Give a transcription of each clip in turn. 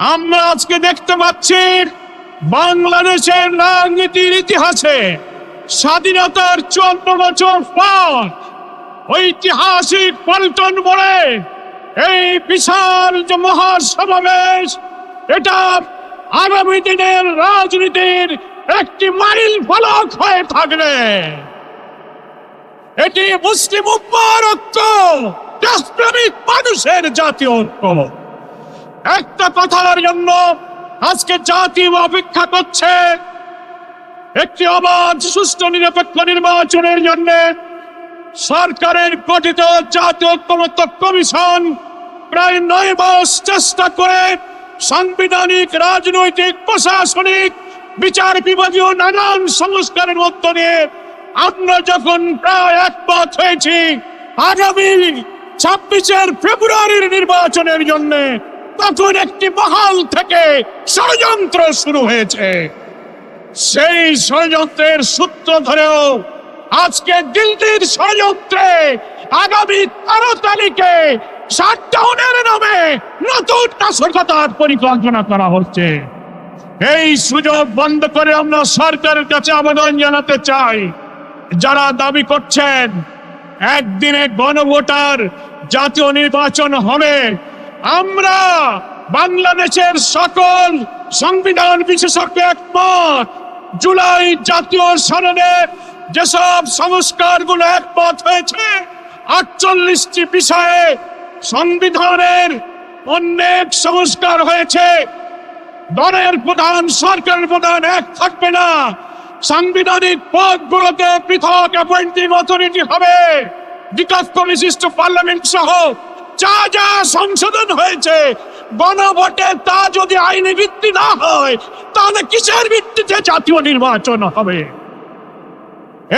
আমরা আজকে দেখতে পাচ্ছি বাংলাদেশের রাজনীতির ইতিহাসে স্বাধীনতার চোদ্দ বছর পর ঐতিহাসিক পল্টন বলে এই বিশাল যে মহাসমাবেশ, এটা আগামী দিনের রাজনীতির একটি মাইল ফলক হয়ে থাকবে। এটি মুসলিম উম্মার ঐক্য মানুষের জাতীয় ঐক্য। একটা কথার জন্য আজকে জাতি অপেক্ষা করছে। একটি অবাধ, সুষ্ঠু, নিরপেক্ষ নির্বাচনের জন্য সরকারের গঠিত জাতীয় ঐক্যমত্য কমিশন প্রায় নয় মাস চেষ্টা করে সাংবিধানিক, রাজনৈতিক, প্রশাসনিক, বিচার বিভাগীয় নানান সংস্কারের মধ্য দিয়ে আমরা যখন প্রায় একমত হয়েছি, আগামী ছাব্বিশের ফেব্রুয়ারির নির্বাচনের জন্য তখন একটি মহল থেকে ষড়যন্ত্র শুরু হয়েছে। সেই ষড়যন্ত্রের সূত্র ধরেও আজকে দিল্লির ষড়যন্ত্রে আগামী তেরো তারিখে শাটডাউনের নামে নতুন নাশকতার পরিকল্পনা করা হচ্ছে। এই সুযোগ বন্ধ করে আমরা সরকারের কাছে আবেদন জানাতে চাই। যারা দাবি করছেন, একদিনে গণভোটার জাতীয় নির্বাচন হবে আমরা বাংলাদেশের সকল সংবিধান বিশেষজ্ঞ একমত। জুলাই জাতীয় সনদের যেসব সংস্কারগুলো একমত হয়েছে, আটচল্লিশটি বিষয়ে সংবিধানের অনেক সংস্কার হয়েছে। দলের প্রধান, সরকারের প্রধান এক থাকবে না। সাংবিধানিক পদগুলোতে পৃথক অ্যাপয়েন্টিং অথরিটি হবে। বিকল্প বিশিষ্ট পার্লামেন্ট সহ যা যা সংশোধন হয়েছে গণভোটে তা যদি আইনি ভিত্তি না হয়, তাহলে কিসের ভিত্তিতে জাতীয় নির্বাচন হবে?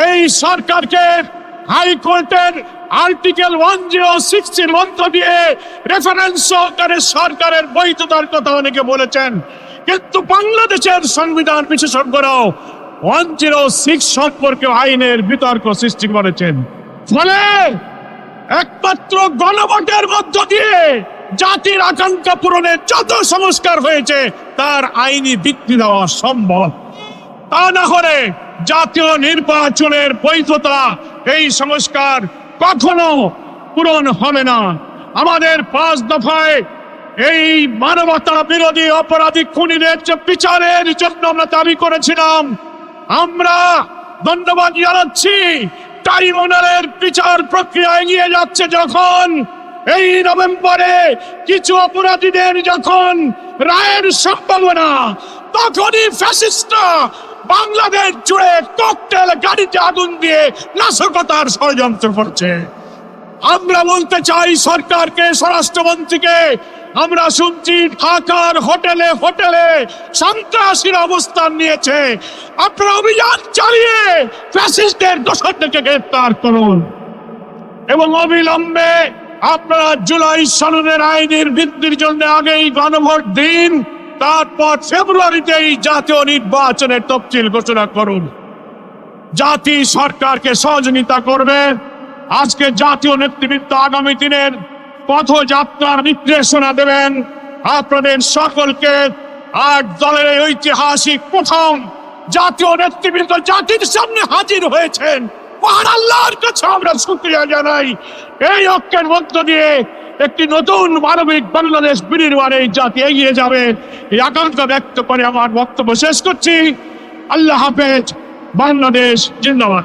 এই সরকারকে হাইকোর্টের আর্টিকেল ওয়ান জিরো সিক্সটির মধ্য দিয়ে রেফারেন্স সহকারে সরকারের বৈধতার কথা অনেকে বলেছেন, কিন্তু বাংলাদেশের সংবিধান বিশেষজ্ঞরাও ওয়ান জিরো সিক্স সম্পর্কে আইনের বিতর্ক সৃষ্টি করেছেন। ফলে একমাত্র গণভোটের মধ্য দিয়ে জাতির আকাঙ্ক্ষা পূরণের যত সংস্কার হয়েছে, তার আইনি ভিত্তি দেওয়া সম্ভব। তা না হলে জাতীয় নির্বাচনের বৈধতা এই সংস্কার কখনো পূরণ হবে না। আমাদের পাঁচ দফায় এই মানবতা বিরোধী অপরাধী খুনিদের বিচারের জন্য আমরা দাবি করেছিলাম, আমরা ধন্যবাদ জানাচ্ছি ট্রাইব্যুনালের বিচার প্রক্রিয়া এগিয়ে যাচ্ছে যখন এই নভেম্বরে কিছু অপরাধীদের যখন রায়ের সম্ভাবনা, তখনই ফ্যাসিস্টরা বাংলাদেশ জুড়ে ককটেল গাড়িতে আগুন দিয়ে নাশকতার ষড়যন্ত্র করছে। আমরা বলতে চাই সরকারকে, স্বরাষ্ট্রমন্ত্রীকে আমরা শুনছি ঢাকার হোটেলে হোটেলে সন্ত্রাসীর অবস্থান নিয়েছে। আপনারা অভিযান চালিয়ে ফ্যাসিস্টদের দোষরদেরকে গ্রেফতার করুন। এবং অবিলম্বে আপনারা জুলাই সনদের আইনের বৃদ্ধির জন্য আগেই গণভোট দিন, তারপর ফেব্রুয়ারিতেই জাতীয় নির্বাচনের তফসিল ঘোষণা করুন। জাতি সরকারকে সহযোগিতা করবে। আজকে জাতীয় নেতৃবৃন্দ আগামী দিনের পথযাত্রার নির্দেশনা দেবেন। আপনাদের সকলকে আট দলের ঐতিহাসিক প্রথম জাতীয় নেতৃবৃন্দ জাতির সামনে হাজির হয়েছেন। মহান আল্লাহর কাছে আমরা শুক্রিয়া জানাই। এই ঐক্যের মধ্য দিয়ে একটি নতুন মানবিক বাংলাদেশ বিনির্মাণে এই জাতি এগিয়ে যাবে। এই ব্যক্ত করে আমার বক্তব্য শেষ করছি। আল্লাহ হাফেজ। বাংলাদেশ জিন্দাবাদ।